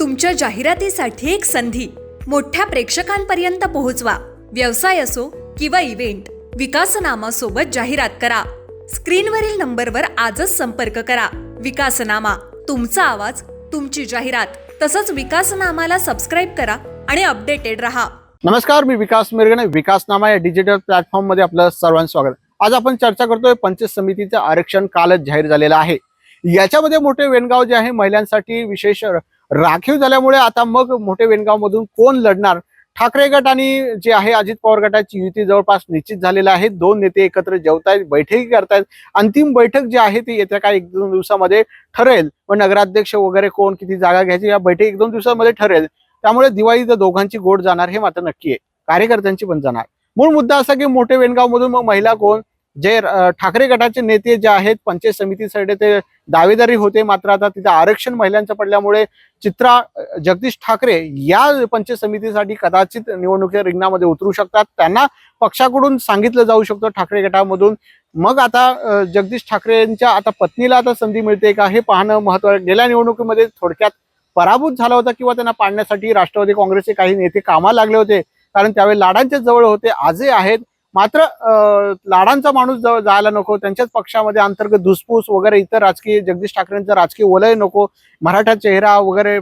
तुमच्या जाहिरातीसाठी एक संधी. मोठ्या प्रेक्षकांपर्यंत पोहोचवा. व्यवसाय असो किंवा इव्हेंट विकासनामा सोबत जाहिरात करा. स्क्रीनवरील नंबरवर आजच संपर्क करा. विकासनामा तुमचा आवाज तुमची जाहिरात तसंच विकासनामाला सबस्क्राईब करा आणि अपडेटेड रहा. नमस्कार मी विकास मिरगणे. विकासनामा या डिजिटल प्लॅटफॉर्ममध्ये आपलं सर्वांचं स्वागत. आज आपण चर्चा करतोय पंचायत समितीचं आरक्षण कालच जाहीर झालेलं आहे. याच्यामध्ये मोठे वेणगाव जे आहे महिलांसाठी विशेष राखीव झाल्यामुळे आता मग मोठे वेनगाव मधून कोण लढणार? ठाकरे गट आणि जे आहे अजित पवार गटाची युती जवळपास निश्चित झालेला आहे. दोन नेते एकत्र जेवतायत बैठकी करतायत. अंतिम बैठक जी आहे ती येत्या काही एक दोन दिवसामध्ये ठरेल. व नगराध्यक्ष वगैरे कोण किती जागा घ्यायची या बैठक एक दोन दिवसामध्ये ठरेल. त्यामुळे दिवाळी तर दोघांची गोड जाणार हे मात्र नक्की आहे. कार्यकर्त्यांची पण जाणार. मूळ मुद्दा असा की मोठे वेनगाव मधून मग महिला कोण? जे ठाकरे गटाचे नेते जे आहेत पंचायत समितीसाठी ते दावेदारी होते मात्र आता तिथे आरक्षण महिलांचं पडल्यामुळे चित्रा जगदीश ठाकरे या पंचायत समितीसाठी कदाचित निवडणुकीच्या रिंगणामध्ये उतरू शकतात. त्यांना पक्षाकडून सांगितलं जाऊ शकतं ठाकरे गटामधून. मग आता जगदीश ठाकरेंच्या आता पत्नीला आता संधी मिळते का? हे पाहणं महत्वाचं गेल्या निवडणुकीमध्ये थोडक्यात पराभूत झाला होता किंवा त्यांना पाडण्यासाठी राष्ट्रवादी काँग्रेसचे काही नेते कामाला लागले होते. कारण त्यावेळी लाडांच्या जवळ होते आजही आहेत. मात्र लाडांचा माणूस जवळ जायला नको त्यांच्याच पक्षामध्ये अंतर्गत धुसफूस वगैरे इतर राजकीय जगदीश ठाकरेंचं राजकीय वलय नको मराठा चेहरा वगैरे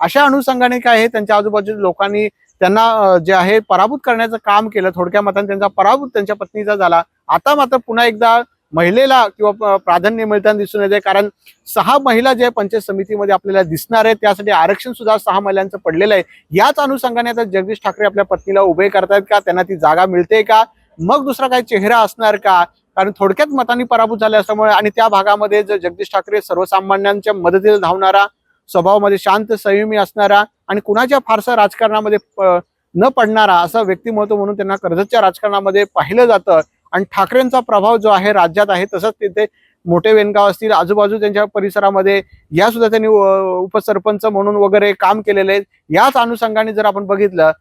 अशा अनुषंगाने काय आहे त्यांच्या आजूबाजूच्या लोकांनी त्यांना जे आहे पराभूत करण्याचं काम केलं थोडक्या मताने त्यांचा पराभूत त्यांच्या पत्नीचा झाला. आता मात्र पुन्हा एकदा महिलेला किंवा प्राधान्य मिळताना दिसून येते. कारण सहा महिला जे पंचायत समितीमध्ये आपल्याला दिसणार आहेत त्यासाठी आरक्षण सुद्धा सहा महिलांचं पडलेलं आहे. याच अनुषंगाने आता जगदीश ठाकरे आपल्या पत्नीला उभे करतायत का? त्यांना ती जागा मिळते का? मग दुसरा काही चेहरा असणार का? कारण थोडक्यात मतांनी पराभूत झाले असल्यामुळे आणि त्या भागामध्ये जर जगदीश ठाकरे सर्वसामान्यांच्या मदतीला धावणारा स्वभावामध्ये शांत संयमी असणारा आणि कुणाच्या फारसा राजकारणामध्ये प- न पडणारा असा व्यक्तिमत्व म्हणून त्यांना कर्जतच्या राजकारणामध्ये पाहिलं जातं आणि ठाकरेंचा प्रभाव जो आहे राज्यात आहे तसंच तिथे मोठे वेनगाव असतील आजूबाजू त्यांच्या परिसरामध्ये या सुद्धा त्यांनी उपसरपंच म्हणून वगैरे काम केलेले आहेत. याच अनुषंगाने जर आपण बघितलं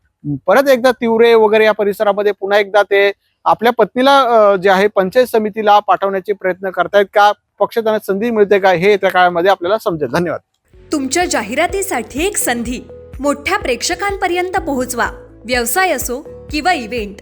परत एकदा तिवरे वगैरे या परिसरामध्ये पुन्हा एकदा ते आपल्या पत्नीला जे आहे पंचायत समितीला पाठवण्याचे प्रयत्न करतायत का? पक्ष त्यांना संधी मिळते का? हे त्या काळामध्ये आपल्याला समजेल. धन्यवाद. तुमच्या जाहिरातीसाठी एक संधी. मोठ्या प्रेक्षकांपर्यंत पोहोचवा. व्यवसाय असो किंवा इव्हेंट